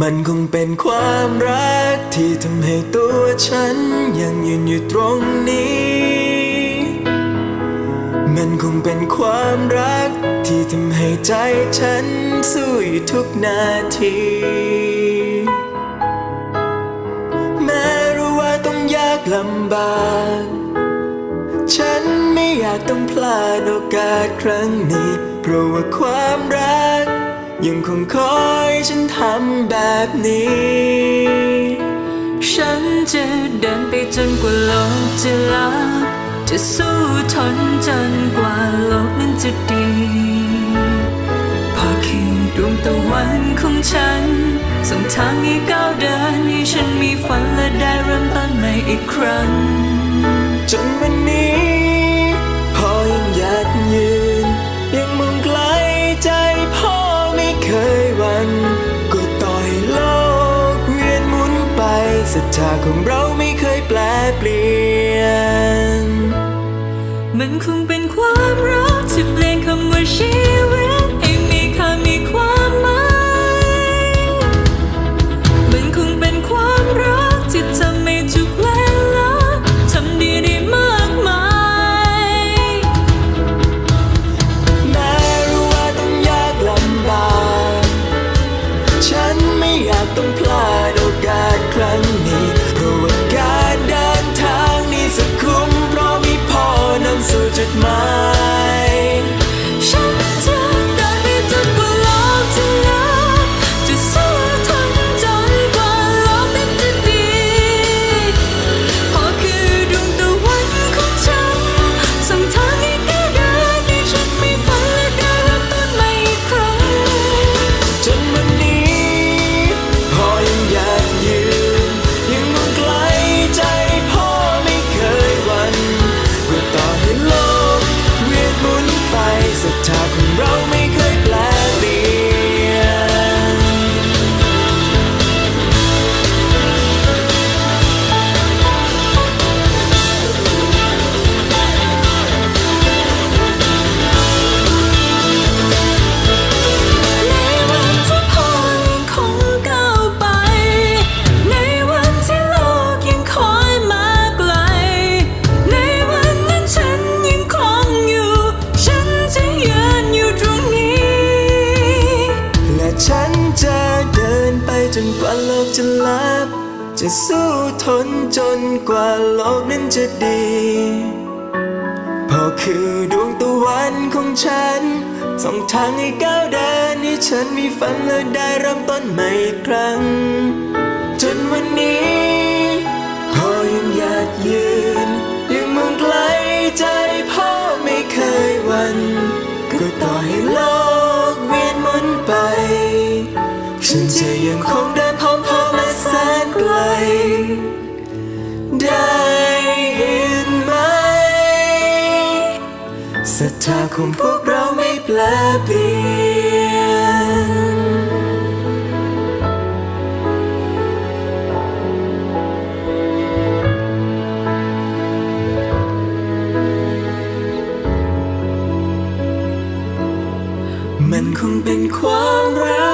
มันคงเป็นความรักที่ทำให้ตัวฉันยังยืนอยู่ตรงนี้ มันคงเป็นความรักที่ทำให้ใจฉันสู้อยู่ทุกนาที แม้รู้ว่าต้องยากลำบาก ฉันไม่อยากต้องพลาดโอกาสครั้งนี้ เพราะว่าความรัก ยังคงคอยฉันทำแบบนี้ ฉันจะเดินไปจนกว่าโลกจะลับ จะสู้ทนจนกว่าโลกนั้นจะดี พอคือดวงตะวันของฉันส่งทางให้ก้าวเดินให้ฉันมีฝันและได้เริ่มต้นใหม่อีกครั้ง จนวันนี้ ทาของเราไม่เคยแปลเปลี่ยน มันคงเป็นความรักที่เปลี่ยนคำว่าชี จะเดินไปจนกว่าโลกจะลับ จะสู้ทนจนกว่าโลกนั้นจะดีพอคือดวงตะวันของฉันส่องทางให้ก้าวเดินให้ฉันมีฝันและได้เริ่มต้นใหม่ครั้ง จนวันนี้พอยังอยากยืน ฉันจะยังคงเดินพร้อมพ่อมาแสนไกล ได้ยินไหมศรัทธาของพวกเราไม่แปลเปลี่ยนมันคงเป็นความรัก